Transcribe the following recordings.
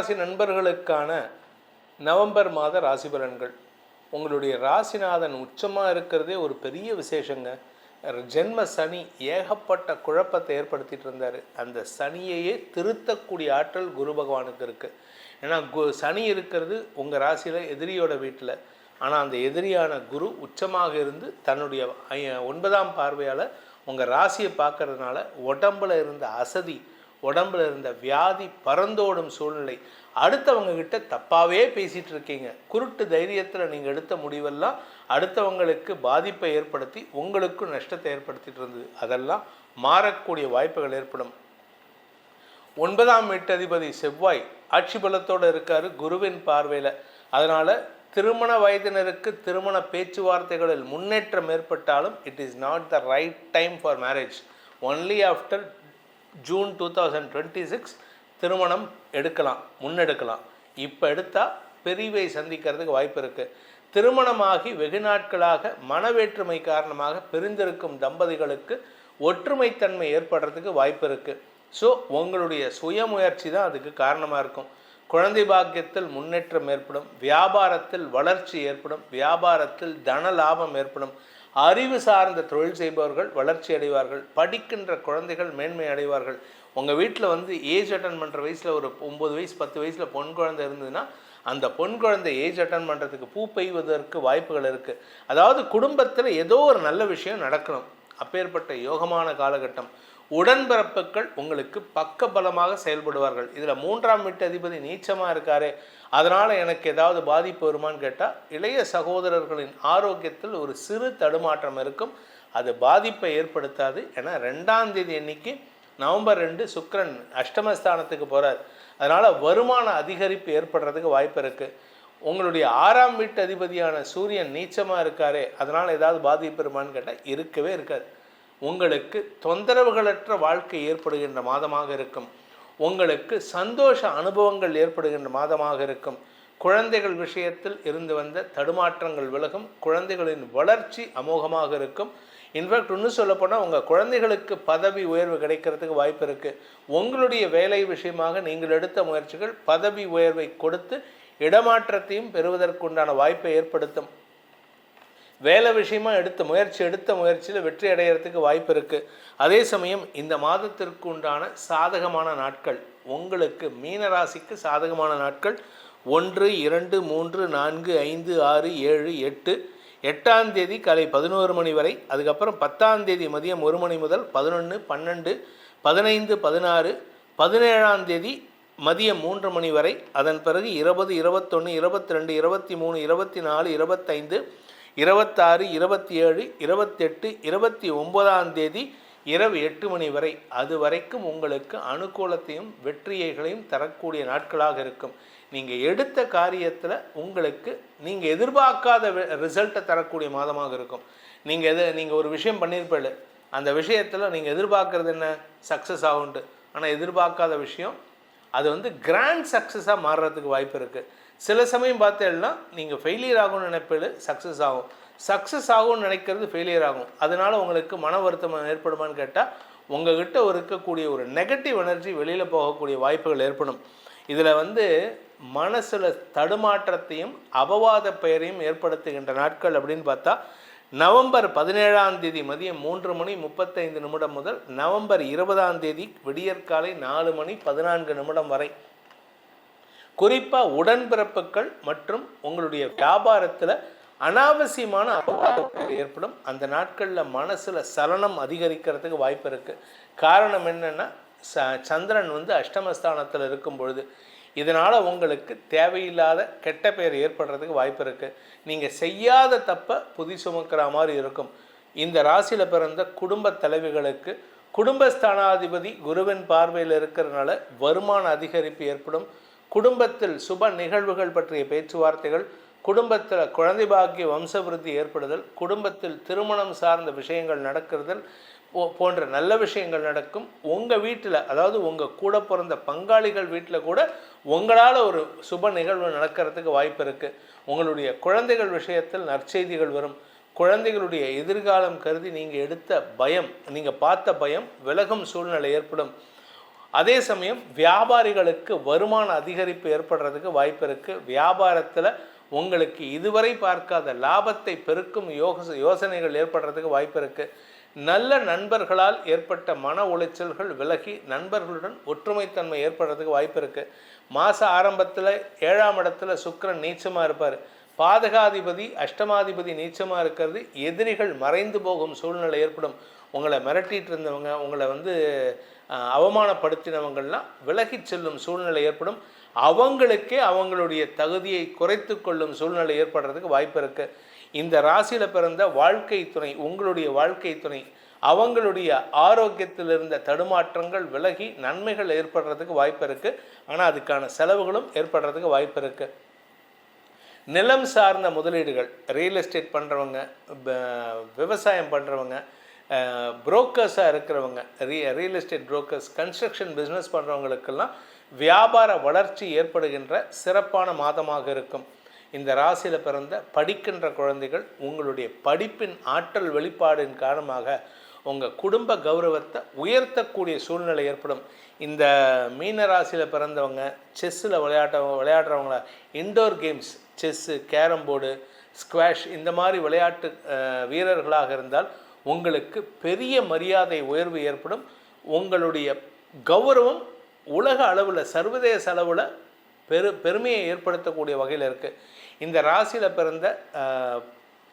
ராசி நண்பர்களுக்கான நவம்பர் மாத ராசி பலன்கள். உங்களுடைய ராசிநாதன் உச்சமாக இருக்கிறதே ஒரு பெரிய விசேஷங்க. ஜென்ம சனி ஏகப்பட்ட குழப்பத்தை ஏற்படுத்திட்டு இருந்தார். அந்த சனியையே திருத்தக்கூடிய ஆற்றல் குரு பகவானுக்கு இருக்குது ஏன்னா கு சனி இருக்கிறது உங்கள் ராசியில் எதிரியோட வீட்டில். ஆனால் அந்த எதிரியான குரு உச்சமாக இருந்து தன்னுடைய ஒன்பதாம் பார்வையால் உங்கள் ராசியை பார்க்கறதுனால உடம்பில் இருந்த அசதி உடம்புல இருந்த வியாதி பறந்தோடும் சூழ்நிலை. அடுத்தவங்க கிட்ட தப்பாகவே பேசிகிட்டு இருக்கீங்க. குருட்டு தைரியத்தில் நீங்கள் எடுத்த முடிவெல்லாம் அடுத்தவங்களுக்கு பாதிப்பை ஏற்படுத்தி உங்களுக்கும் நஷ்டத்தை ஏற்படுத்திட்டு இருந்தது. அதெல்லாம் மாறக்கூடிய வாய்ப்புகள் ஏற்படும். ஒன்பதாம் வீட்டதிபதி செவ்வாய் ஆட்சி பலத்தோடு இருக்கார் குருவின் பார்வையில். அதனால் திருமண வயதினருக்கு திருமண பேச்சுவார்த்தைகளில் முன்னேற்றம் ஏற்பட்டாலும் it is not the right time for marriage only after June two thousand twenty six திருமணம் எடுக்கலாம் முன்னெடுக்கலாம். இப்போ எடுத்தால் பிரிவை சந்திக்கிறதுக்கு வாய்ப்பு இருக்குது திருமணமாகி வெகு நாட்களாக மனவேற்றுமை காரணமாக பிரிந்திருக்கும் தம்பதிகளுக்கு ஒற்றுமைத்தன்மை ஏற்படுறதுக்கு வாய்ப்பு இருக்குது ஸோ உங்களுடைய சுயமுயற்சி தான் அதுக்கு காரணமாக இருக்கும். குழந்தை பாக்கியத்தில் முன்னேற்றம் ஏற்படும் வியாபாரத்தில் வளர்ச்சி ஏற்படும் வியாபாரத்தில் தன லாபம் ஏற்படும். அறிவு சார்ந்த தொழில் செய்பவர்கள் வளர்ச்சி அடைவார்கள் படிக்கின்ற குழந்தைகள் மேன்மை அடைவார்கள். உங்கள் வீட்டில் வந்து ஏஜ் அட்டன் பண்ணுற வயசில் ஒரு ஒம்பது வயசு பத்து வயசில் பொன் குழந்தை இருந்ததுன்னா அந்த பொன் குழந்தை ஏஜ் அட்டன் பண்ணுறதுக்கு பூ பெய்வதற்கு வாய்ப்புகள் இருக்குது அதாவது குடும்பத்தில் ஏதோ ஒரு நல்ல விஷயம் நடக்கணும். அப்பேற்பட்ட யோகமான காலகட்டம். உடன்பிறப்புகள் உங்களுக்கு பக்கபலமாக செயல்படுவார்கள். இதில் மூன்றாம் வீட்டு அதிபதி நீச்சமாக இருக்காரே. அதனால் எனக்கு ஏதாவது பாதிப்பு வருமான்னு கேட்டால் இளைய சகோதரர்களின் ஆரோக்கியத்தில் ஒரு சிறு தடுமாற்றம் இருக்கும். அது பாதிப்பை ஏற்படுத்தாது. ஏன்னா ரெண்டாம் தேதி அன்னைக்கு நவம்பர் ரெண்டு சுக்கரன் அஷ்டமஸ்தானத்துக்கு போகிறார் அதனால் வருமான அதிகரிப்பு ஏற்படுறதுக்கு வாய்ப்பு இருக்குது உங்களுடைய ஆறாம் வீட்டு அதிபதியான சூரியன் நீச்சமாக இருக்காரே. அதனால் ஏதாவது பாதிப்பு வருமான்னு கேட்டால் இருக்கவே இருக்காது. உங்களுக்கு தொந்தரவுகளற்ற வாழ்க்கை ஏற்படுகின்ற மாதமாக இருக்கும். உங்களுக்கு சந்தோஷ அனுபவங்கள் ஏற்படுகின்ற மாதமாக இருக்கும். குழந்தைகள் விஷயத்தில் இருந்து வந்த தடுமாற்றங்கள் விலகும். குழந்தைகளின் வளர்ச்சி அமோகமாக இருக்கும். இன்ஃபேக்ட் இன்னும் சொல்லப்போனால் உங்கள் குழந்தைகளுக்கு பதவி உயர்வு கிடைக்கிறதுக்கு வாய்ப்பு இருக்குது உங்களுடைய வேலை விஷயமாக நீங்கள் எடுத்த முயற்சிகள் பதவி உயர்வை கொடுத்து இடமாற்றத்தையும் பெறுவதற்குண்டான வாய்ப்பை ஏற்படுத்தும். வேலை விஷயமாக எடுத்த முயற்சி எடுத்த முயற்சியில் வெற்றி அடைகிறதுக்கு வாய்ப்பு இருக்குது அதே சமயம் இந்த மாதத்திற்கு உண்டான சாதகமான நாட்கள் உங்களுக்கு மீனராசிக்கு சாதகமான நாட்கள் ஒன்று இரண்டு மூன்று நான்கு ஐந்து ஆறு ஏழு எட்டு எட்டாம் தேதி காலை பதினோரு மணி வரை அதுக்கப்புறம் பத்தாம் தேதி மதியம் ஒரு மணி முதல் பதினொன்று பன்னெண்டு பதினைந்து பதினாறு பதினேழாம் தேதி மதியம் மூன்று மணி வரை அதன் பிறகு இருபது இருபத்தொன்று இருபத்தி ரெண்டு இருபத்தி மூணு இருபத்தி நாலு இருபத்தைந்து இருபத்தாறு இருபத்தி ஏழு இருபத்தெட்டு இருபத்தி ஒன்பதாம் தேதி இரவு எட்டு மணி வரை. அது வரைக்கும் உங்களுக்கு அனுகூலத்தையும் வெற்றியைகளையும் தரக்கூடிய நாட்களாக இருக்கும். நீங்கள் எடுத்த காரியத்தில் உங்களுக்கு நீங்கள் எதிர்பார்க்காத ரிசல்ட்டை தரக்கூடிய மாதமாக இருக்கும். நீங்கள் எது நீங்கள் ஒரு விஷயம் பண்ணியிருப்பீங்க அந்த விஷயத்தில் நீங்கள் எதிர்பார்க்குறது என்ன? சக்ஸஸ் ஆகும்ட்டு. ஆனால் எதிர்பார்க்காத விஷயம் அது வந்து கிராண்ட் சக்ஸஸாக மாறுறதுக்கு வாய்ப்பு இருக்குது சில சமயம் பார்த்தேன்னா நீங்கள் ஃபெயிலியர் ஆகும்னு நினைப்பது சக்ஸஸ் ஆகும். சக்ஸஸ் ஆகும்னு நினைக்கிறது ஃபெயிலியர் ஆகும். அதனால் உங்களுக்கு மன வருத்தம் ஏற்படுமான்னு கேட்டால் உங்கள்கிட்ட இருக்கக்கூடிய ஒரு நெகட்டிவ் எனர்ஜி வெளியில் போகக்கூடிய வாய்ப்புகள் ஏற்படும். இதில் வந்து மனசில் தடுமாற்றத்தையும் அபவாத பெயரையும் ஏற்படுத்துகின்ற நாட்கள் அப்படின்னு பார்த்தா நவம்பர் பதினேழாம் தேதி மதியம் மூன்று மணி முப்பத்தைந்து நிமிடம் முதல் நவம்பர் இருபதாம் தேதி விடியற்காலை நாலு மணி பதினான்கு நிமிடம் வரை. குறிப்பாக உடன்பிறப்புகள் மற்றும் உங்களுடைய வியாபாரத்தில் அனாவசியமான ஏற்படும். அந்த நாட்களில் மனசில் சலனம் அதிகரிக்கிறதுக்கு வாய்ப்பு இருக்குது காரணம் என்னென்னா ச சந்திரன் வந்து அஷ்டமஸ்தானத்தில் இருக்கும் பொழுது இதனால் உங்களுக்கு தேவையில்லாத கெட்ட பெயர் ஏற்படுறதுக்கு வாய்ப்பு இருக்குது நீங்கள் செய்யாத தப்பை புதி சுமக்கிற மாதிரி இருக்கும். இந்த ராசியில் பிறந்த குடும்ப தலைவிகளுக்கு குடும்பஸ்தானாதிபதி குருவின் பார்வையில் இருக்கிறனால வருமான அதிகரிப்பு ஏற்படும். குடும்பத்தில் சுப நிகழ்வுகள் பற்றிய பேச்சுவார்த்தைகள் குடும்பத்தில் குழந்தை பாக்கிய வம்சவிருத்தி ஏற்படுதல் குடும்பத்தில் திருமணம் சார்ந்த விஷயங்கள் நடக்கிறதல் போன்ற நல்ல விஷயங்கள் நடக்கும். உங்கள் வீட்டில் அதாவது உங்கள் கூட பிறந்த பங்காளிகள் வீட்டில் கூட உங்களால் ஒரு சுப நிகழ்வு நடக்கிறதுக்கு வாய்ப்பு இருக்குது உங்களுடைய குழந்தைகள் விஷயத்தில் நற்செய்திகள் வரும். குழந்தைகளுடைய எதிர்காலம் கருதி நீங்கள் எடுத்த பயம் நீங்கள் பார்த்த பயம் விலகும் சூழ்நிலை ஏற்படும். அதே சமயம் வியாபாரிகளுக்கு வருமான அதிகரிப்பு ஏற்படுறதுக்கு வாய்ப்பு இருக்குது வியாபாரத்தில் உங்களுக்கு இதுவரை பார்க்காத லாபத்தை பெருக்கும் யோக யோசனைகள் ஏற்படுறதுக்கு வாய்ப்பு இருக்குது நல்ல நண்பர்களால் ஏற்பட்ட மன உளைச்சல்கள் விலகி நண்பர்களுடன் ஒற்றுமைத்தன்மை ஏற்படுறதுக்கு வாய்ப்பு இருக்குது மாத ஆரம்பத்தில் ஏழாம் இடத்துல சுக்கரன் நீச்சமாக இருப்பார். பாதகாதிபதி அஷ்டமாதிபதி நீச்சமாக இருக்கிறது எதிரிகள் மறைந்து போகும் சூழ்நிலை ஏற்படும். உங்களை மிரட்டிட்டு இருந்தவங்க உங்களை வந்து அவமானப்படுத்தினவங்கள்லாம் விலகிச் செல்லும் சூழ்நிலை ஏற்படும். அவங்களுக்கே அவங்களுடைய தகுதியை குறைத்து கொள்ளும் சூழ்நிலை ஏற்படுறதுக்கு வாய்ப்பு இருக்குது இந்த ராசியில் பிறந்த வாழ்க்கை துணை உங்களுடைய வாழ்க்கை துணை அவங்களுடைய ஆரோக்கியத்தில் இருந்த தடுமாற்றங்கள் விலகி நன்மைகள் ஏற்படுறதுக்கு வாய்ப்பு இருக்குது ஆனால் அதுக்கான செலவுகளும் ஏற்படுறதுக்கு வாய்ப்பு இருக்குது நிலம் சார்ந்த முதலீடுகள் ரியல் எஸ்டேட் பண்ணுறவங்க விவசாயம் பண்ணுறவங்க புரோக்கர்ஸாக இருக்கிறவங்க re real estate brokers construction business பண்ணுறவங்களுக்கெல்லாம் வியாபார வளர்ச்சி ஏற்படுகின்ற சிறப்பான மாதமாக இருக்கும். இந்த ராசியில் பிறந்த படிக்கின்ற குழந்தைகள் உங்களுடைய படிப்பின் ஆற்றல் வெளிப்பாடின் காரணமாக உங்கள் குடும்ப கௌரவத்தை உயர்த்தக்கூடிய சூழ்நிலை ஏற்படும். இந்த மீன ராசியில் பிறந்தவங்க செஸ்ஸில் விளையாட்ட விளையாடுறவங்கள indoor games chess carrom board squash இந்த மாதிரி விளையாட்டு வீரர்களாக இருந்தால் உங்களுக்கு பெரிய மரியாதை உயர்வு ஏற்படும். உங்களுடைய கௌரவம் உலக அளவில் சர்வதேச அளவில் பெரு பெருமையை ஏற்படுத்தக்கூடிய வகையில் இருக்குது இந்த ராசியில் பிறந்த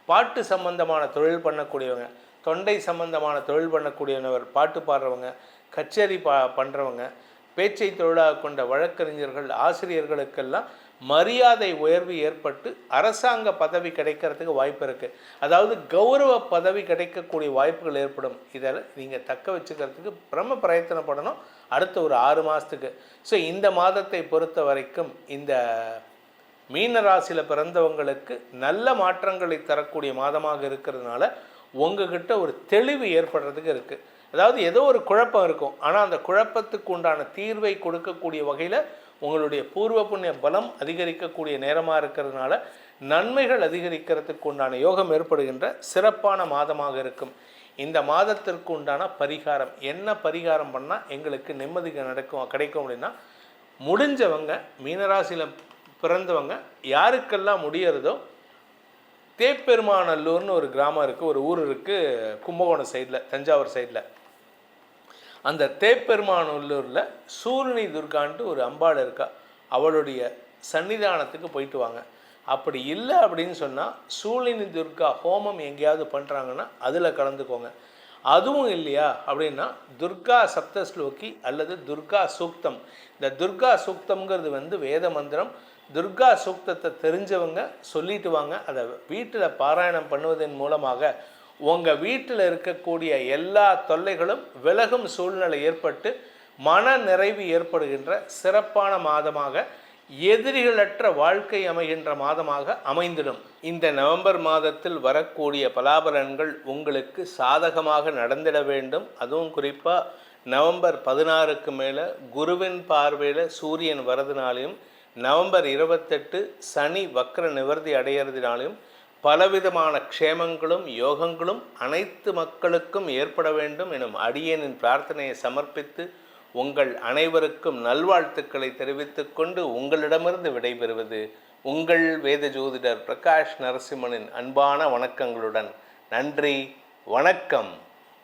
பாட்டு சம்பந்தமான தொழில் பண்ணக்கூடியவங்க தொண்டை சம்பந்தமான தொழில் பண்ணக்கூடியவர் பாட்டு பாடுறவங்க கச்சேரி பா பண்ணுறவங்க பேச்சை தொழிலாக கொண்ட வழக்கறிஞர்கள் ஆசிரியர்களுக்கெல்லாம் மரியாதை உயர்வு ஏற்பட்டு அரசாங்க பதவி கிடைக்கிறதுக்கு வாய்ப்பு இருக்குது அதாவது கௌரவ பதவி கிடைக்கக்கூடிய வாய்ப்புகள் ஏற்படும். இதில் நீங்கள் தக்க வச்சுக்கிறதுக்கு பிரம பிரயத்தனப்படணும் அடுத்த ஒரு ஆறு மாதத்துக்கு ஸோ இந்த மாதத்தை பொறுத்த வரைக்கும் இந்த மீன ராசியில் பிறந்தவங்களுக்கு நல்ல மாற்றங்களை தரக்கூடிய மாதமாக இருக்கிறதுனால உங்ககிட்ட ஒரு தெளிவு ஏற்படுறதுக்கு இருக்குது அதாவது ஏதோ ஒரு குழப்பம் இருக்கும். ஆனால் அந்த குழப்பத்துக்கு உண்டான தீர்வை கொடுக்கக்கூடிய வகையில் உங்களுடைய பூர்வ புண்ணிய பலம் அதிகரிக்கக்கூடிய நேரமாக இருக்கிறதுனால நன்மைகள் அதிகரிக்கிறதுக்கு உண்டான யோகம் ஏற்படுகின்ற சிறப்பான மாதமாக இருக்கும். இந்த மாதத்திற்கு உண்டான பரிகாரம் என்ன பரிகாரம் பண்ணால் எங்களுக்கு நிம்மதிகள் நடக்கும் கிடைக்கும் அப்படின்னா முடிஞ்சவங்க மீனராசியில் பிறந்தவங்க யாருக்கெல்லாம் முடியறதோ தேப்பெருமாநல்லூர்னு ஒரு கிராமம் இருக்குது ஒரு ஊர் இருக்குது கும்பகோணம் சைடில் தஞ்சாவூர் சைடில் அந்த தேப்பெருமாநல்லூரில் சூரணி துர்கான்ட்டு ஒரு அம்பாள் இருக்கா அவளுடைய சன்னிதானத்துக்கு போயிட்டு வாங்க. அப்படி இல்லை அப்படின்னு சொன்னால் சூழினி துர்கா ஹோமம் எங்கேயாவது பண்ணுறாங்கன்னா அதில் கலந்துக்கோங்க. அதுவும் இல்லையா அப்படின்னா துர்கா சப்தஸ்லோகி அல்லது துர்கா சூக்தம். இந்த துர்கா சூக்தம்ங்கிறது வந்து வேத மந்திரம் துர்கா சூக்தத்தை தெரிஞ்சவங்க சொல்லிட்டு வாங்க. அதை வீட்டில் பாராயணம் பண்ணுவதன் மூலமாக உங்கள் வீட்டில் இருக்கக்கூடிய எல்லா தொல்லைகளும் விலகும் சூழ்நிலை ஏற்பட்டு மன நிறைவு ஏற்படுகின்ற சிறப்பான மாதமாக எதிரிகளற்ற வாழ்க்கை அமைகின்ற மாதமாக அமைந்திடும். இந்த நவம்பர் மாதத்தில் வரக்கூடிய பலாபலன்கள் உங்களுக்கு சாதகமாக நடந்திட வேண்டும். அதுவும் குறிப்பாக நவம்பர் பதினாறுக்கு மேலே குருவின் பார்வையில் சூரியன் வரதுனாலையும் நவம்பர் இருபத்தெட்டு சனி வக்ர நிவர்த்தி அடையிறதுனாலும் பலவிதமான க்ஷேமங்களும் யோகங்களும் அனைத்து மக்களுக்கும் ஏற்பட வேண்டும் எனும் அடியனின் பிரார்த்தனையை சமர்ப்பித்து உங்கள் அனைவருக்கும் நல்வாழ்த்துக்களை தெரிவித்துக் கொண்டு உங்களிடமிருந்து விடைபெறுவது உங்கள் வேத ஜோதிடர் பிரகாஷ் நரசிம்மனின் அன்பான வணக்கங்களுடன். நன்றி வணக்கம்.